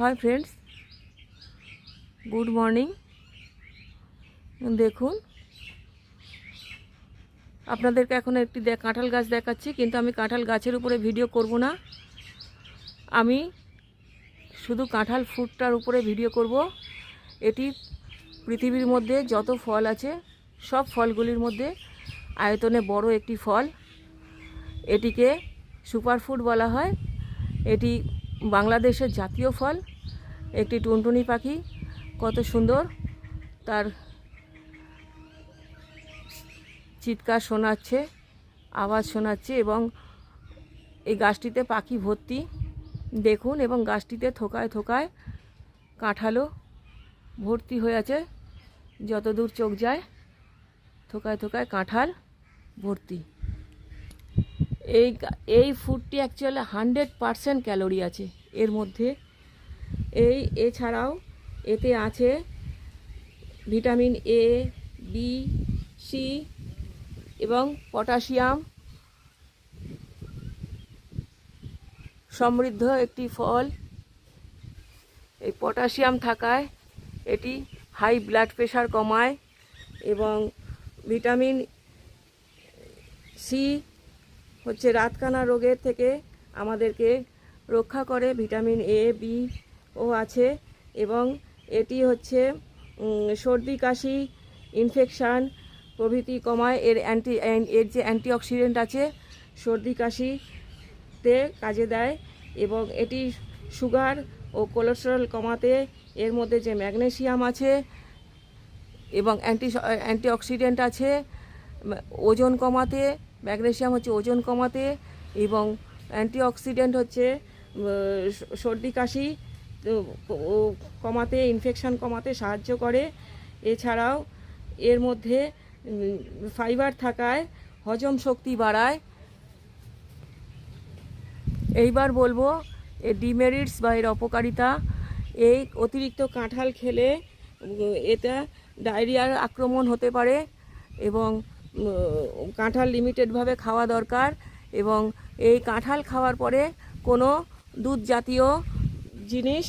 Hi friends good morning দেখুন, আপনাদেরকে এখন একটি কাঁঠাল গাছ দেখাচ্ছি, কিন্তু আমি কাঁঠাল গাছের উপরে ভিডিও করব না। আমি শুধু কাঁঠাল ফ্রুটটার উপরে ভিডিও করব। এটি পৃথিবীর মধ্যে যত ফল আছে, সব ফলগুলির মধ্যে আয়তনে বড় একটি ফল। এটিকে সুপার ফুড বলা হয়। এটি বাংলাদেশের জাতীয় ফল, একটি টুনটুনি পাখি, কত সুন্দর। তার চিৎকার শোনাচ্ছে, আওয়াজ শোনাচ্ছে এবং এই গাছটিতে পাখি ভর্তি। দেখুন, এবং গাছটিতে থোকায় থোকায় কাঁঠালও ভর্তি হয়ে আছে। যতদূর চোখ যায়, থোকায় থোকায় কাঁঠাল ভর্তি। এই এই ফুডটি অ্যাকচুয়ালি হান্ড্রেড পারসেন্ট ক্যালোরি আছে এর মধ্যে। এই, এছাড়াও এতে আছে ভিটামিন এ বি সি এবং পটাশিয়াম সমৃদ্ধ একটি ফল। এই পটাশিয়াম থাকায় এটি হাই ব্লাড প্রেশার কমায় এবং ভিটামিন সি হচ্ছে রাতকানা রোগের থেকে আমাদেরকে রক্ষা করে, ভিটামিন এ বি ও আছে এবং এটি হচ্ছে সর্দি, কাশি ইনফেকশান প্রভৃতি কমায়। এর অ্যান্টি এর যে অ্যান্টিঅক্সিডেন্ট আছে, সর্দি, কাশিতে কাজে দেয় এবং এটি সুগার ও কোলেস্টেরল কমাতে এর মধ্যে যে ম্যাগনেসিয়াম আছে এবং অ্যান্টি অ্যান্টিঅক্সিডেন্ট আছে ওজন কমাতে ম্যাগনেসিয়াম হচ্ছে ওজন কমাতে এবং অ্যান্টিঅক্সিডেন্ট হচ্ছে সর্দি, কাশি কমাতে, ইনফেকশন কমাতে সাহায্য করে। এছাড়াও এর মধ্যে ফাইবার থাকায় হজম শক্তি বাড়ায়। এইবার বলব এর ডিমেরিটস বা এর অপকারিতা, এই অতিরিক্ত কাঁঠাল খেলে এটা ডায়রিয়ার আক্রমণ হতে পারে এবং কাঁঠাল লিমিটেডভাবে খাওয়া দরকার এবং এই কাঁঠাল খাওয়ার পরে কোনো দুধ জাতীয় জিনিস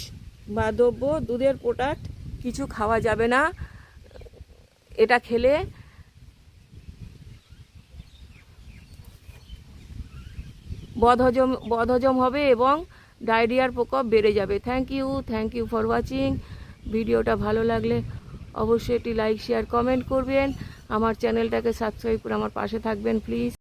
বা দ্রব্য, দুধের প্রোডাক্ট কিছু খাওয়া যাবে না। এটা খেলে বদহজম বদহজম হবে এবং ডায়রিয়ার প্রকোপ বেড়ে যাবে। Thank you thank you for watching ভিডিওটা ভালো লাগলে অবশ্যই একটি লাইক শেয়ার কমেন্ট করবেন। আমার চ্যানেলটাকে সাবস্ক্রাইব করে আমার পাশে থাকবেন প্লিজ